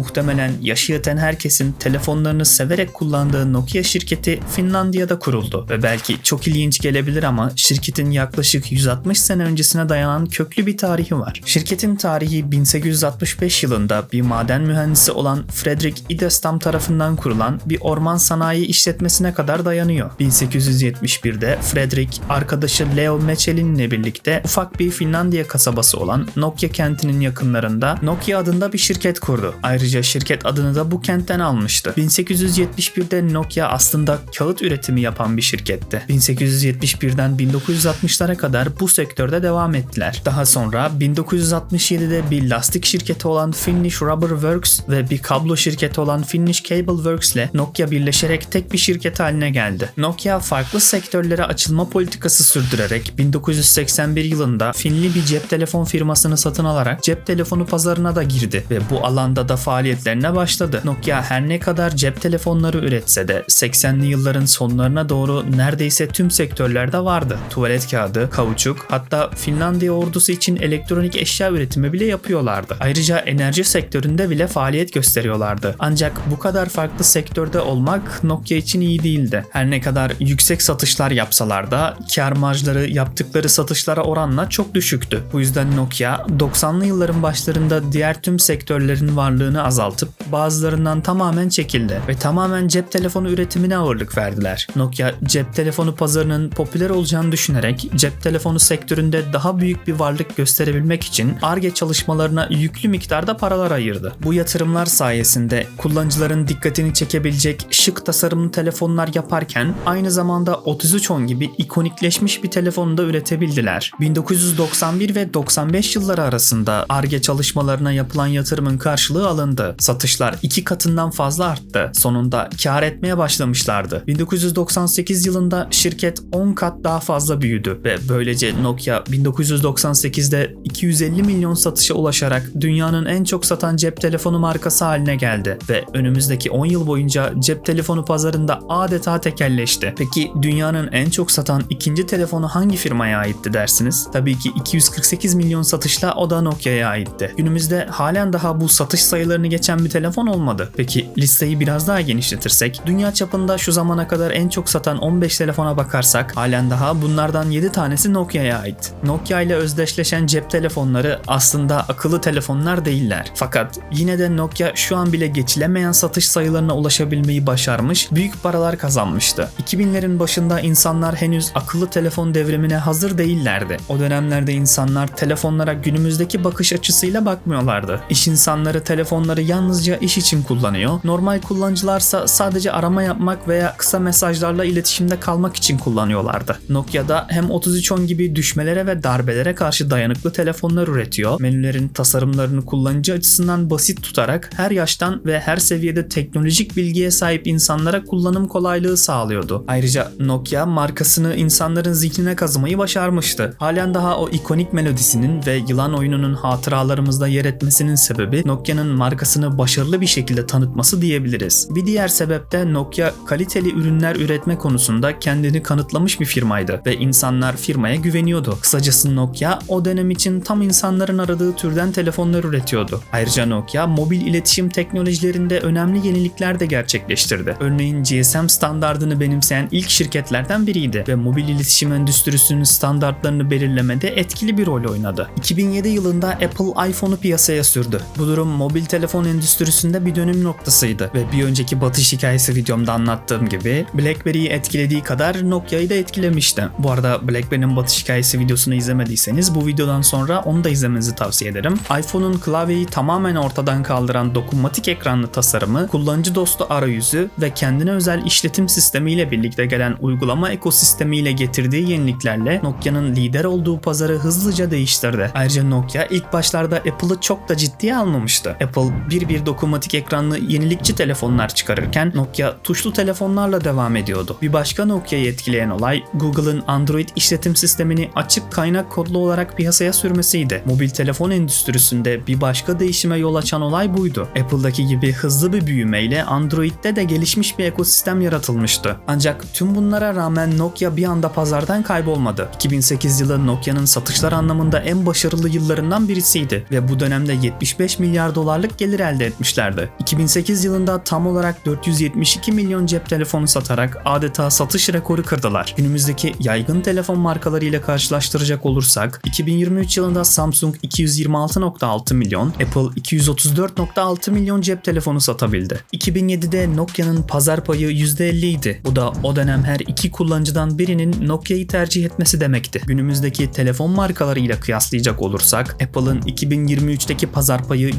muhtemelen yaşı yeten herkesin telefonlarını severek kullandığı Nokia şirketi Finlandiya'da kuruldu ve belki çok ilginç gelebilir ama şirketin yaklaşık 160 sene öncesine dayanan köklü bir tarihi var. Şirketin tarihi 1865 yılında bir maden mühendisi olan Frederick Idestam tarafından kurulan bir orman sanayi işletmesine kadar dayanıyor. 1871'de Frederick arkadaşı Leo Mechelin ile birlikte ufak bir Finlandiya kasabası olan Nokia kentinin yakınlarında Nokia adında bir şirket kurdu. Ayrıca şirket adını da bu kentten almıştı. 1871'de Nokia aslında kağıt üretimi yapan bir şirketti. 1871'den 1960'lara kadar bu sektörde devam ettiler. Daha sonra 1967'de bir lastik şirketi olan Finnish Rubber Works ve bir kablo şirketi olan Finnish Cable Works ile Nokia birleşerek tek bir şirket haline geldi. Nokia farklı sektörlere açılma politikası sürdürerek 1981 yılında Finli bir cep telefon firmasını satın alarak cep telefonu pazarına da girdi ve bu alanda da faaliyetlerine başladı. Nokia her ne kadar cep telefonları üretse de 80'li yılların sonlarına doğru neredeyse tüm sektörlerde vardı. Tuvalet kağıdı, kauçuk hatta Finlandiya ordusu için elektronik eşya üretimi bile yapıyorlardı. Ayrıca enerji sektöründe bile faaliyet gösteriyorlardı. Ancak bu kadar farklı sektörde olmak Nokia için iyi değildi. Her ne kadar yüksek satışlar yapsalar da kar marjları yaptıkları satışlara oranla çok düşüktü. Bu yüzden Nokia 90'lı yılların başlarında diğer tüm sektörlerin varlığını azaltıp bazılarından tamamen çekildi ve tamamen cep telefonu üretimine ağırlık verdiler. Nokia cep telefonu pazarının popüler olacağını düşünerek cep telefonu sektöründe daha büyük bir varlık gösterebilmek için ARGE çalışmalarına yüklü miktarda paralar ayırdı. Bu yatırımlar sayesinde kullanıcıların dikkatini çekebilecek şık tasarımlı telefonlar yaparken aynı zamanda 3310 gibi ikonikleşmiş bir telefonu da üretebildiler. 1991 ve 95 yılları arasında ARGE çalışmalarına yapılan yatırımın karşılığı alındı. Satışlar iki katından fazla arttı. Sonunda kar etmeye başlamışlardı. 1998 yılında şirket 10 kat daha fazla büyüdü ve böylece Nokia 1998'de 250 milyon satışa ulaşarak dünyanın en çok satan cep telefonu markası haline geldi ve önümüzdeki 10 yıl boyunca cep telefonu pazarında adeta tekelleşti. Peki dünyanın en çok satan ikinci telefonu hangi firmaya aitti dersiniz? Tabii ki 248 milyon satışla o da Nokia'ya aitti. Günümüzde halen daha bu satış sayılarını geçen bir telefon olmadı. Peki listeyi biraz daha genişletirsek, dünya çapında şu zamana kadar en çok satan 15 telefona bakarsak halen daha bunlardan 7 tanesi Nokia'ya ait. Nokia ile özdeşleşen cep telefonları aslında akıllı telefonlar değiller. Fakat yine de Nokia şu an bile geçilemeyen satış sayılarına ulaşabilmeyi başarmış, büyük paralar kazanmıştı. 2000'lerin başında insanlar henüz akıllı telefon devrimine hazır değillerdi. O dönemlerde insanlar telefonlara günümüzdeki bakış açısıyla bakmıyorlardı. İş insanları telefonları yalnızca iş için kullanıyor. Normal kullanıcılarsa sadece arama yapmak veya kısa mesajlarla iletişimde kalmak için kullanıyorlardı. Nokia'da hem 3310 gibi düşmelere ve darbelere karşı dayanıklı telefonlar üretiyor. Menülerin tasarımlarını kullanıcı açısından basit tutarak her yaştan ve her seviyede teknolojik bilgiye sahip insanlara kullanım kolaylığı sağlıyordu. Ayrıca Nokia markasını insanların zihnine kazımayı başarmıştı. Halen daha o ikonik melodisinin ve yılan oyununun hatıralarımızda yer etmesinin sebebi Nokia'nın markasını başarılı bir şekilde tanıtması diyebiliriz. Bir diğer sebep de Nokia kaliteli ürünler üretme konusunda kendini kanıtlamış bir firmaydı ve insanlar firmaya güveniyordu. Kısacası Nokia o dönem için tam insanların aradığı türden telefonlar üretiyordu. Ayrıca Nokia mobil iletişim teknolojilerinde önemli yenilikler de gerçekleştirdi. Örneğin GSM standardını benimseyen ilk şirketlerden biriydi ve mobil iletişim endüstrisinin standartlarını belirlemede etkili bir rol oynadı. 2007 yılında Apple iPhone'u piyasaya sürdü. Bu durum mobil telefon endüstrisinde bir dönüm noktasıydı ve bir önceki batış hikayesi videomda anlattığım gibi BlackBerry'yi etkilediği kadar Nokia'yı da etkilemişti. Bu arada BlackBerry'nin batış hikayesi videosunu izlemediyseniz bu videodan sonra onu da izlemenizi tavsiye ederim. iPhone'un klavyeyi tamamen ortadan kaldıran dokunmatik ekranlı tasarımı, kullanıcı dostu arayüzü ve kendine özel işletim sistemiyle birlikte gelen uygulama ekosistemiyle getirdiği yeniliklerle Nokia'nın lider olduğu pazarı hızlıca değiştirdi. Ayrıca Nokia ilk başlarda Apple'ı çok da ciddiye almamıştı. Apple bir bir dokunmatik ekranlı yenilikçi telefonlar çıkarırken Nokia tuşlu telefonlarla devam ediyordu. Bir başka Nokia'yı etkileyen olay Google'ın Android işletim sistemini açık kaynak kodlu olarak piyasaya sürmesiydi. Mobil telefon endüstrisinde bir başka değişime yol açan olay buydu. Apple'daki gibi hızlı bir büyümeyle Android'de de gelişmiş bir ekosistem yaratılmıştı. Ancak tüm bunlara rağmen Nokia bir anda pazardan kaybolmadı. 2008 yılı Nokia'nın satışlar anlamında en başarılı yıllarından birisiydi ve bu dönemde 75 milyar dolarlık gelir gelir elde etmişlerdi. 2008 yılında tam olarak 472 milyon cep telefonu satarak adeta satış rekoru kırdılar. Günümüzdeki yaygın telefon markalarıyla karşılaştıracak olursak 2023 yılında Samsung 226.6 milyon, Apple 234.6 milyon cep telefonu satabildi. 2007'de Nokia'nın pazar payı %50 idi. Bu da o dönem her iki kullanıcıdan birinin Nokia'yı tercih etmesi demekti. Günümüzdeki telefon markalarıyla kıyaslayacak olursak Apple'ın 2023'teki pazar payı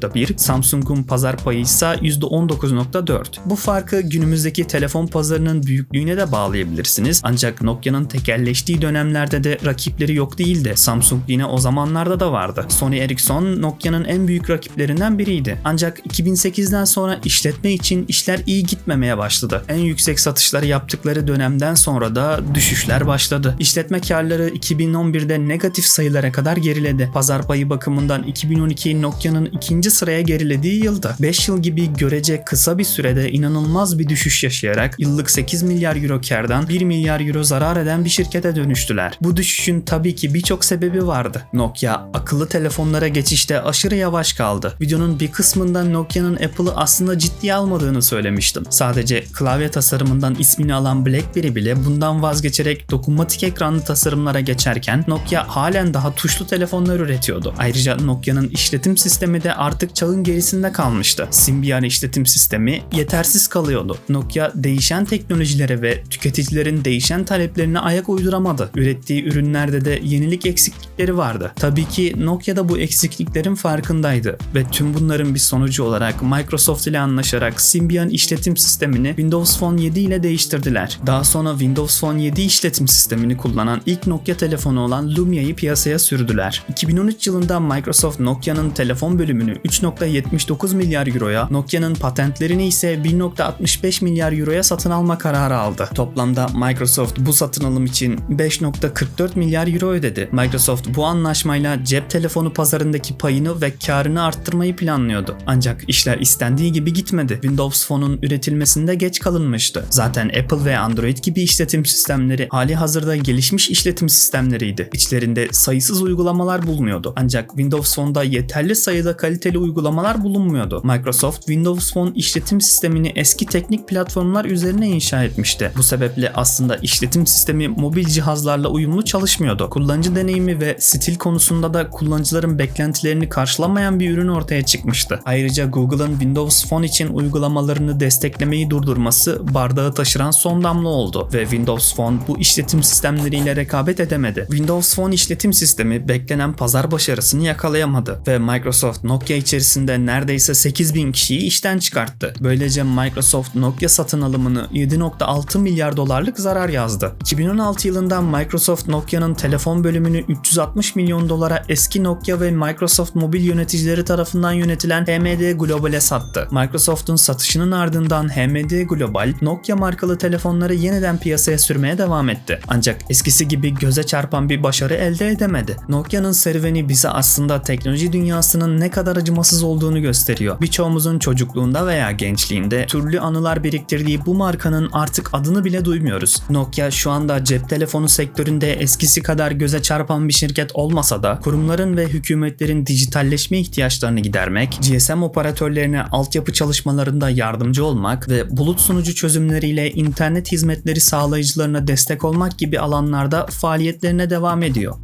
%20.1, Samsung'un pazar payı ise %19.4. Bu farkı günümüzdeki telefon pazarının büyüklüğüne de bağlayabilirsiniz. Ancak Nokia'nın tekelleştiği dönemlerde de rakipleri yok değildi. Samsung yine o zamanlarda da vardı. Sony Ericsson Nokia'nın en büyük rakiplerinden biriydi. Ancak 2008'den sonra işletme için işler iyi gitmemeye başladı. En yüksek satışları yaptıkları dönemden sonra da düşüşler başladı. İşletme karları 2011'de negatif sayılara kadar geriledi. Pazar payı bakımından 2012 Nokia'nın ikinci sıraya gerilediği yılda 5 yıl gibi görece kısa bir sürede inanılmaz bir düşüş yaşayarak yıllık 8 milyar euro kardan 1 milyar euro zarar eden bir şirkete dönüştüler. Bu düşüşün tabii ki birçok sebebi vardı. Nokia akıllı telefonlara geçişte aşırı yavaş kaldı. Videonun bir kısmında Nokia'nın Apple'ı aslında ciddiye almadığını söylemiştim. Sadece klavye tasarımından ismini alan BlackBerry bile bundan vazgeçerek dokunmatik ekranlı tasarımlara geçerken Nokia halen daha tuşlu telefonlar üretiyordu. Ayrıca Nokia'nın işletim sistemi de artık çağın gerisinde kalmıştı. Symbian işletim sistemi yetersiz kalıyordu. Nokia değişen teknolojilere ve tüketicilerin değişen taleplerine ayak uyduramadı. Ürettiği ürünlerde de yenilik eksiklikleri vardı. Tabii ki Nokia da bu eksikliklerin farkındaydı ve tüm bunların bir sonucu olarak Microsoft ile anlaşarak Symbian işletim sistemini Windows Phone 7 ile değiştirdiler. Daha sonra Windows Phone 7 işletim sistemini kullanan ilk Nokia telefonu olan Lumia'yı piyasaya sürdüler. 2013 yılında Microsoft Nokia'nın telefon bölümünü 3.79 milyar euroya, Nokia'nın patentlerini ise 1.65 milyar euroya satın alma kararı aldı. Toplamda Microsoft bu satın alım için 5.44 milyar euro ödedi. Microsoft bu anlaşmayla cep telefonu pazarındaki payını ve karını arttırmayı planlıyordu. Ancak işler istendiği gibi gitmedi. Windows Phone'un üretilmesinde geç kalınmıştı. Zaten Apple ve Android gibi işletim sistemleri hali hazırda gelişmiş işletim sistemleriydi. İçlerinde sayısız uygulamalar bulunuyordu. Ancak Windows Phone'da yeterli sayıda kaliteli uygulamalar bulunmuyordu. Microsoft Windows Phone işletim sistemini eski teknik platformlar üzerine inşa etmişti. Bu sebeple aslında işletim sistemi mobil cihazlarla uyumlu çalışmıyordu. Kullanıcı deneyimi ve stil konusunda da kullanıcıların beklentilerini karşılamayan bir ürün ortaya çıkmıştı. Ayrıca Google'ın Windows Phone için uygulamalarını desteklemeyi durdurması bardağı taşıran son damla oldu ve Windows Phone bu işletim sistemleriyle rekabet edemedi. Windows Phone işletim sistemi beklenen pazar başarısını yakalayamadı ve Microsoft Nokia içerisinde neredeyse 8000 kişiyi işten çıkarttı. Böylece Microsoft Nokia satın alımını 7.6 milyar dolarlık zarar yazdı. 2016 yılında Microsoft Nokia'nın telefon bölümünü 360 milyon dolara eski Nokia ve Microsoft mobil yöneticileri tarafından yönetilen HMD Global'e sattı. Microsoft'un satışının ardından HMD Global, Nokia markalı telefonları yeniden piyasaya sürmeye devam etti. Ancak eskisi gibi göze çarpan bir başarı elde edemedi. Nokia'nın serüveni bize aslında teknoloji dünyasının ne kadar acımasız olduğunu gösteriyor. Birçoğumuzun çocukluğunda veya gençliğinde türlü anılar biriktirdiği bu markanın artık adını bile duymuyoruz. Nokia şu anda cep telefonu sektöründe eskisi kadar göze çarpan bir şirket olmasa da kurumların ve hükümetlerin dijitalleşme ihtiyaçlarını gidermek, GSM operatörlerine altyapı çalışmalarında yardımcı olmak ve bulut sunucu çözümleriyle internet hizmetleri sağlayıcılarına destek olmak gibi alanlarda faaliyetlerine devam ediyor.